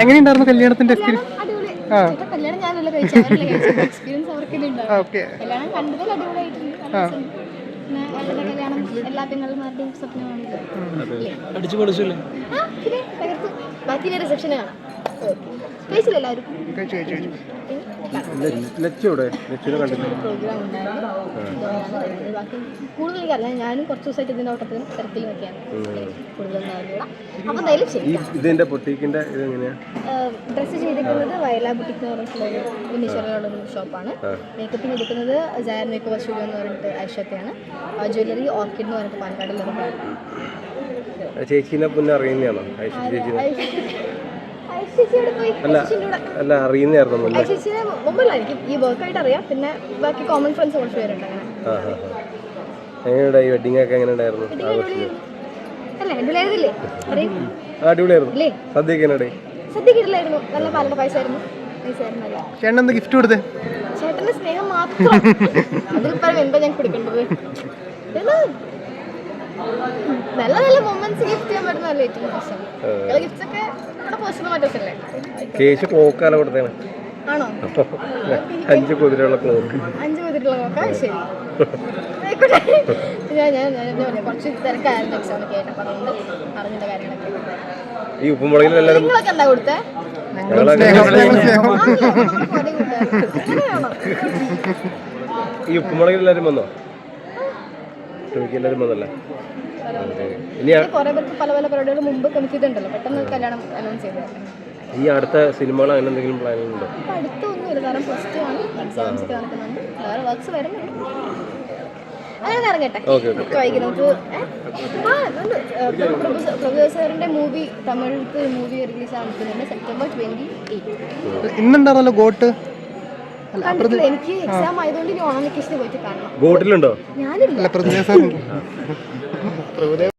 എങ്ങനെയുണ്ടായിരുന്നു കല്യാണത്തിന്റെ എക്സ്പീരിയൻസ് ആ. കല്യാണം ഞാനല്ല കഴിച്ചത്. അവരല്ലേ എക്സ്പീരിയൻസ് ഉണ്ടാവും കല്യാണം കണ്ടതിൽ അടിപൊളിയായിട്ടുണ്ട്? അടിച്ചു പൊളിച്ചല്ലേ? ബാക്കി റിസപ്ഷൻ കാണാം. കഴിച്ചില്ല എല്ലാവരും കഴിച്ചു കഴിച്ചു കഴിച്ചു ലച്ചൂടെ ലച്ചൂനെ പ്രോഗ്രാം ഉണ്ടായിരുന്നു ഇതുകൊണ്ടാണ് വരുന്നത്. ബാക്കി കൂടുതൽ എനിക്കറിയാം ഞാനും കുറച്ച് ദിവസമായിട്ട് ഇതിന്റെ ഓട്ടത്തിലും തിരക്കിലും ഒക്കെയാണ് കൂടുതലൊന്നും അറിയില്ല അപ്പം എന്തായാലും ശരി. ഇതിന്റെ പൊട്ടീക്കിന്റെ ഇത് എങ്ങനെയാ ഡ്രസ്സ് ചെയ്തിരിക്കുന്നത് വയലാ ബുട്ടിക് എന്ന് പറഞ്ഞിട്ടുള്ളൊരു ഉന്നീശ്വരനുള്ളൊരു ഷോപ്പാണ് മേക്കപ്പ് എടുക്കുന്നത് ജയർ മേക്കപ്പ് സ്റ്റുഡിയോ എന്ന് പറഞ്ഞിട്ട് ഐഷത്തെയാണ്. ജ്വല്ലറി ഓർക്കിഡ് എന്ന് പറഞ്ഞിട്ട് പാലക്കാടുള്ളൊരു ചേച്ചിനെ പിന്നെ അറിയുന്നതാണോ ചേച്ചീനെ? പോയി അല്ല അല്ല അറിയുന്നായിരുന്നു മുന്നേ ഐശ്വര്യനെ മുമ്പല്ലായിരിക്കും ഈ വർക്കായിട്ട് അറിയാം. പിന്നെ ബാക്കി കോമൺ ഫ്രണ്ട്സ് കുറച്ച് പേരുണ്ട് അങ്ങനെ. എങ്ങനെയുണ്ടാ ഈ വെഡിങ് ഒക്കെ എങ്ങനെ ഉണ്ടായിരുന്നു? അല്ലേ ആ അടിപൊളിയായിരുന്നു. സദ്യ ഒക്കെ സദ്യ കിട്ടില്ലായിരുന്നു നല്ല പാലട പായസമായിരുന്നു. ചേട്ടൻ എന്താ ഗിഫ്റ്റ് കൊടുത്തേ? ചേട്ടന്റെ സ്നേഹം മാത്രം. അതിൽ പരം എന്താ ഞാൻ കൊടുക്കേണ്ടത്? നല്ല നല്ല മൊമെന്റ്സ് ഗിഫ്റ്റ് ചെയ്യാൻ പറ്റുന്നതല്ലേ ഏറ്റവും മോശം ഗിഫ്റ്റ്സ് ഒക്കെ നമ്മുടെ പേഴ്സണൽ മാറ്റേഴ്സല്ലേ കേശ് ക്ലോക്കാല കൊടുത്തേനെ ആണോ? അഞ്ച് കുതിരയുള്ള ക്ലോക്ക് അഞ്ച് കുതിരയുള്ള നോക്കാം ശരി. ഞാൻ ഞാൻ ഞാൻ കുറച്ച് തിരക്കായിരുന്നു എക്സാം ഒക്കെ ആയിട്ട്. അപ്പം അതുകൊണ്ട് അറിഞ്ഞില്ല കാര്യങ്ങളൊക്കെ ഈ ഉപ്പുമുളകിൽ എല്ലാവരും നിങ്ങളൊക്കെ എന്താ കൊടുത്തേ? ഈ ഉപ്പുമുളകിൽ എല്ലാവരും വന്നോ? ടോയ്ക്ക് എല്ലാവരും വന്നല്ലേ ഇനി ആ- കുറെ പേർക്ക് പല പല പരിപാടികൾ മുമ്പ് കമ്മിറ്റിട്ടുണ്ടല്ലോ പെട്ടെന്ന് കല്യാണം അനൗൺസ് ചെയ്തത് ഈ അടുത്ത സിനിമകൾ അങ്ങനെ എന്തെങ്കിലും പ്ലാനിങ് ഉണ്ടോ? അടുത്തൊന്നുമില്ല. കാരണം പ്ലസ് ടു ആണ് എക്സാംസ് ഒക്കെ നടക്കുന്നുണ്ട്. വേറെ വർക്ക്സ് വരുന്നുണ്ട്. അങ്ങനെ ഇറങ്ങട്ടെ. ഓക്കെ ഓക്കെ ഒക്കെ നമുക്ക് മൂവി തമിഴത്ത് മൂവി റിലീസ് ആകുന്നുണ്ട് സെപ്റ്റംബർ ട്വന്റി എയ്റ്റ് ഇന്നുണ്ടായിരുന്നല്ലോ ഗോട്ട് കണ്ടിട്ടില്ല. എനിക്ക് എക്സാം ആയതുകൊണ്ട് ഞാൻ ഓണം വെക്കേഷന് പോയിട്ട് കാണണം ബോട്ടിലുണ്ടോ? ഞാനില്ല. അല്ല പ്രതിഭ സാർ